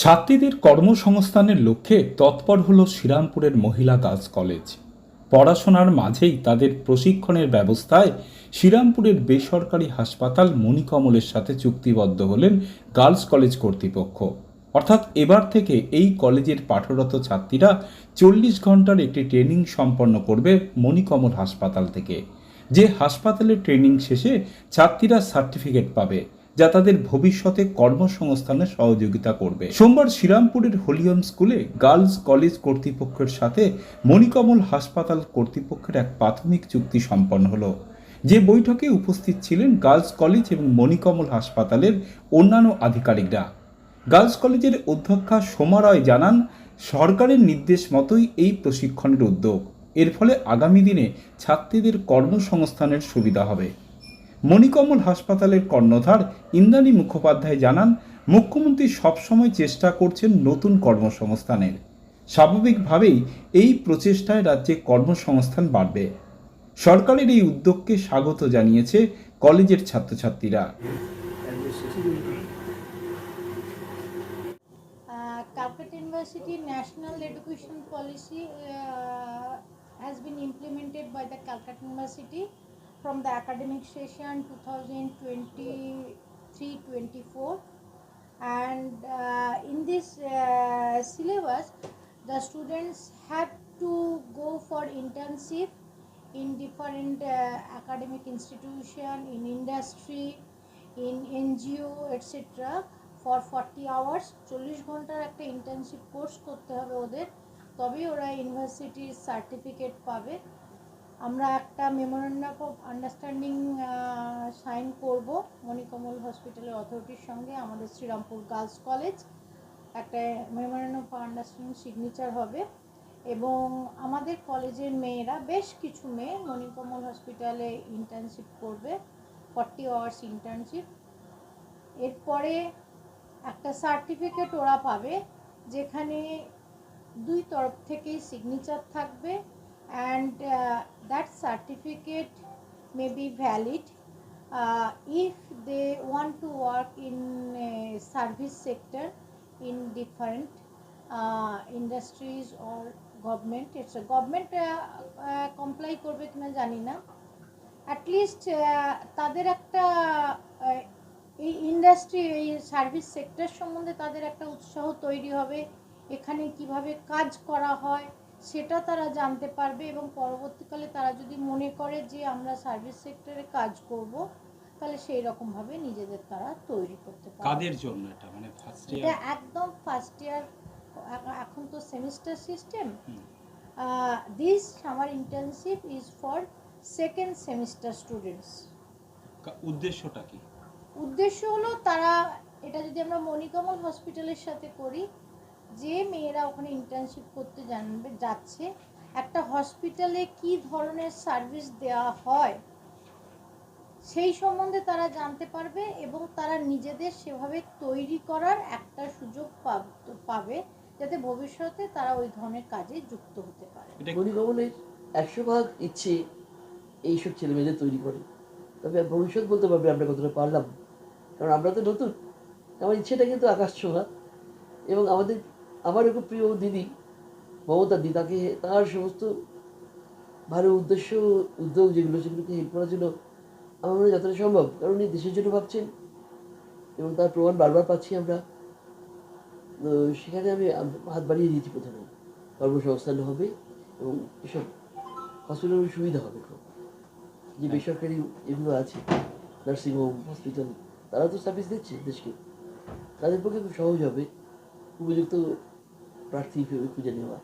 ছাত্রীদের কর্মসংস্থানের লক্ষ্যে তৎপর হল শ্রীরামপুরের মহিলা গার্লস কলেজ। পড়াশোনার মাঝেই তাদের প্রশিক্ষণের ব্যবস্থায় শ্রীরামপুরের বেসরকারি হাসপাতাল মণিকমলের সাথে চুক্তিবদ্ধ হলেন গার্লস কলেজ কর্তৃপক্ষ। অর্থাৎ এবার থেকে এই কলেজের পাঠরত ছাত্রীরা চল্লিশ ঘণ্টার একটি ট্রেনিং সম্পন্ন করবে মণিকমল হাসপাতাল থেকে। যে হাসপাতালের ট্রেনিং শেষে ছাত্রীরা সার্টিফিকেট পাবে যা তাদের ভবিষ্যতে কর্মসংস্থানে সহযোগিতা করবে। সোমবার শ্রীরামপুরের হলিয়ম স্কুলে গার্লস কলেজ কর্তৃপক্ষের সাথে মণিকমল হাসপাতাল কর্তৃপক্ষের এক প্রাথমিক চুক্তি সম্পন্ন হলো। যে বৈঠকে উপস্থিত ছিলেন গার্লস কলেজ এবং মণিকমল হাসপাতালের অন্যান্য আধিকারিকরা। গার্লস কলেজের অধ্যক্ষা সোমা রয় জানান, সরকারের নির্দেশ মতোই এই প্রশিক্ষণের উদ্যোগ। এর ফলে আগামী দিনে ছাত্রীদের কর্মসংস্থানের সুবিধা হবে। মণিকমল হাসপাতালের কর্ণধার ইন্দ্রাণী মুখোপাধ্যায় জানান মুখ্যমন্ত্রী সবসময় চেষ্টা করছেন নতুন কর্মসংস্থানের। স্বাভাবিকভাবেই এই প্রচেষ্টায় রাজ্যে কর্মসংস্থান বাড়বে। সরকারের এই উদ্যোগকে স্বাগত জানিয়েছে কলেজের ছাত্রছাত্রীরা। University National Education Policy uh, has been implemented by the Calcutta University. From the academic session 2023-24 and uh, in this uh, syllabus the students have to go for internship in different uh, academic institution in industry in NGO etc for forty hours চল্লিশ ঘণ্টার একটা internship course করতে হবে ওদের তবেই ওরা ইউনিভার্সিটির certificate পাবে আমরা একটা মেমোরেন্ডাম অফ আন্ডারস্ট্যান্ডিং সাইন করব মণিকমল হসপিটালের অথরিটির সঙ্গে, আমাদের শ্রীরামপুর গার্লস কলেজ একটা মেমোরেন্ডাম অফ আন্ডারস্ট্যান্ডিং সিগনেচার হবে। এবং আমাদের কলেজের মেয়েরা, বেশ কিছু মেয়ে মণিকমল হসপিটালে ইন্টার্নশিপ করবে ফর্টি আওয়ার্স ইন্টার্নশিপ এরপরে একটা সার্টিফিকেট ওরা পাবে, যেখানে দুই তরফ থেকেই সিগনেচার থাকবে। And that certificate may be valid if they want to work in service sector in different industries or government etc government comply করবে কিনা জানি না। অ্যাটলিস্ট তাদের একটা এই ইন্ডাস্ট্রি এই সার্ভিস সেক্টর সম্বন্ধে তাদের একটা উৎসাহ তৈরি হবে। এখানে কীভাবে কাজ করা হয় সেটা তারা জানতে পারবে এবং পরবর্তীকালে তারা যদি মনে করে যে আমরা সার্ভিস সেক্টরে কাজ করব তাহলে সেই রকমভাবে নিজেদের তারা তৈরি করতে পারবে। কাদের জন্য এটা? মানে ফার্স্ট ইয়ার এটা একদম ফার্স্ট ইয়ার এখন তো semester system. This summer internship is for second semester students উদ্দেশ্যটা কি? উদ্দেশ্য হলো তারা এটা যদি আমরা মণিকমল হসপিটালের সাথে করি যে মেয়েরা ওখানে ইন্টার্নশিপ করতে জানবে যাচ্ছে একটা হসপিটালে কি ধরনের সার্ভিস দেওয়া হয় সেই সম্বন্ধে তারা জানতে পারবে এবং তারা নিজেদের সেভাবে তৈরি করার একটা সুযোগ পাবে যাতে ভবিষ্যতে তারা ওই ধরনের কাজে যুক্ত হতে পারে। পরিভ্রমণের একশো ভাগ ইচ্ছে এইসব ছেলেমেয়েদের তৈরি করে। তবে ভবিষ্যৎ বলতে পারবে আমরা কতটা পারলাম। কারণ আমরা তো নতুন। আমার ইচ্ছেটা কিন্তু আকাশ ছোঁয়া। এবং আমাদের আমার খুব প্রিয় দিদি, মমতা দি, তাকে তার সমস্ত ভালো উদ্দেশ্য, উদ্যোগ যেগুলো সেগুলোকে হেল্প করার জন্য আমার মনে যতটা সম্ভব। কারণ উনি দেশের জন্য ভাবছেন এবং তার প্রমাণ বারবার পাচ্ছি আমরা। সেখানে আমি হাত বাড়িয়ে দিয়েছি প্রথমে। কর্মসংস্থান হবে এবং এসব হসপিটালের সুবিধা হবে খুব। যে বেসরকারি এগুলো আছে নার্সিংহোম হসপিটাল তারা তো সার্ভিস দিচ্ছে দেশকে। তাদের পক্ষে খুব সহজ হবে। উপযুক্ত प्रार्थी पूजन हुआ